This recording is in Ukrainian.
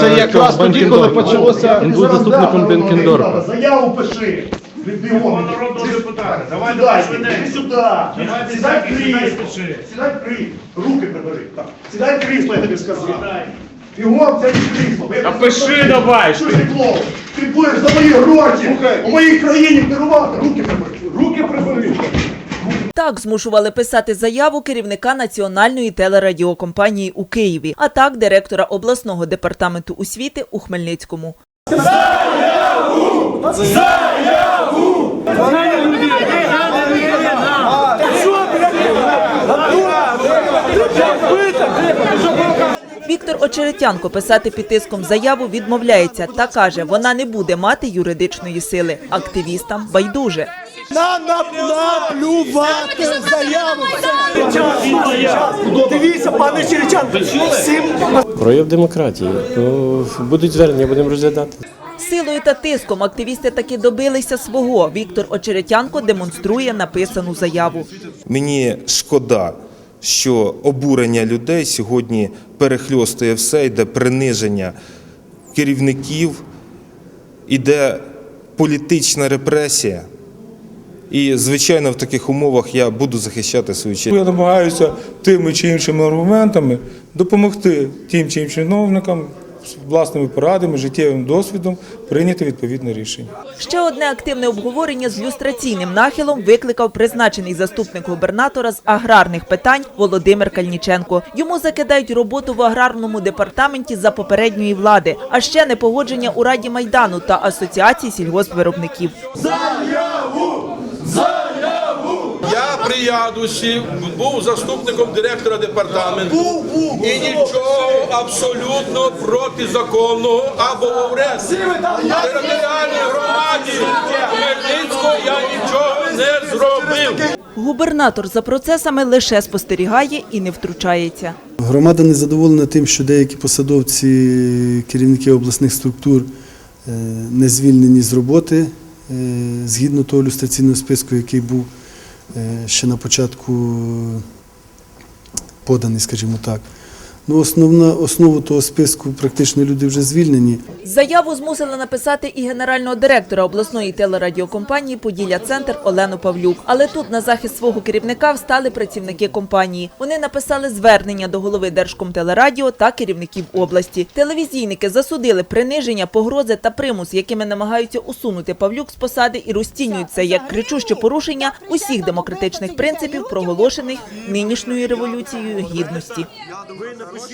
Це якраз тоді, коли почалося Він був заступником Бенкендорфа. Заяву пиши. Від народного депутата. Давай, Сідай, швиденько. сюди. Давай, Сідай сідай, в пиши. Сідай в крісло. Руки прибери. Так. Сідай в крісло, я тобі сказав. Бігом це не крісло. А пиши давай, Що ти клоун? Ти будеш за мої гроші у моїй країні керувати. Руки прибери. Так змушували писати заяву керівника національної телерадіокомпанії у Києві, а так директора обласного департаменту освіти у Хмельницькому. Віктор Очеретянко писати під тиском заяву відмовляється та каже, вона не буде мати юридичної сили. Активістам байдуже. На, на, наплювати заяву. Дивіться, пане Черечан, всім Прояв демократії. Ну, будуть звернення, будемо розглядати. Силою та тиском активісти таки добилися свого. Віктор Очеретянко демонструє написану заяву. Мені шкода, що обурення людей сьогодні перехльостує все, йде приниження керівників, іде політична репресія. І, звичайно, в таких умовах я буду захищати свою честь. Я намагаюся тими чи іншими аргументами допомогти тим чи іншим чиновникам власними порадами, життєвим досвідом прийняти відповідне рішення. Ще одне активне обговорення з люстраційним нахилом викликав призначений заступник губернатора з аграрних питань Володимир Кальніченко. Йому закидають роботу в аграрному департаменті за попередньої влади, а ще непогодження у Раді Майдану та Асоціації сільгоспвиробників. Я при був заступником директора департаменту і нічого абсолютно протизаконного або ОРЕС. територіальній громаді Хмельницького я нічого не зробив. Губернатор за процесами лише спостерігає і не втручається. Громада не задоволена тим, що деякі посадовці, керівники обласних структур е, не звільнені з роботи е, згідно того люстраційного списку, який був ще на початку поданий, скажімо так. Ну, основна, основу того списку практично люди вже звільнені. Заяву змусили написати і генерального директора обласної телерадіокомпанії Поділля Центр Олену Павлюк. Але тут на захист свого керівника встали працівники компанії. Вони написали звернення до голови Держкомтелерадіо та керівників області. Телевізійники засудили приниження, погрози та примус, якими намагаються усунути Павлюк з посади і розцінюють це як кричуще порушення усіх демократичних принципів, проголошених нинішньою революцією гідності.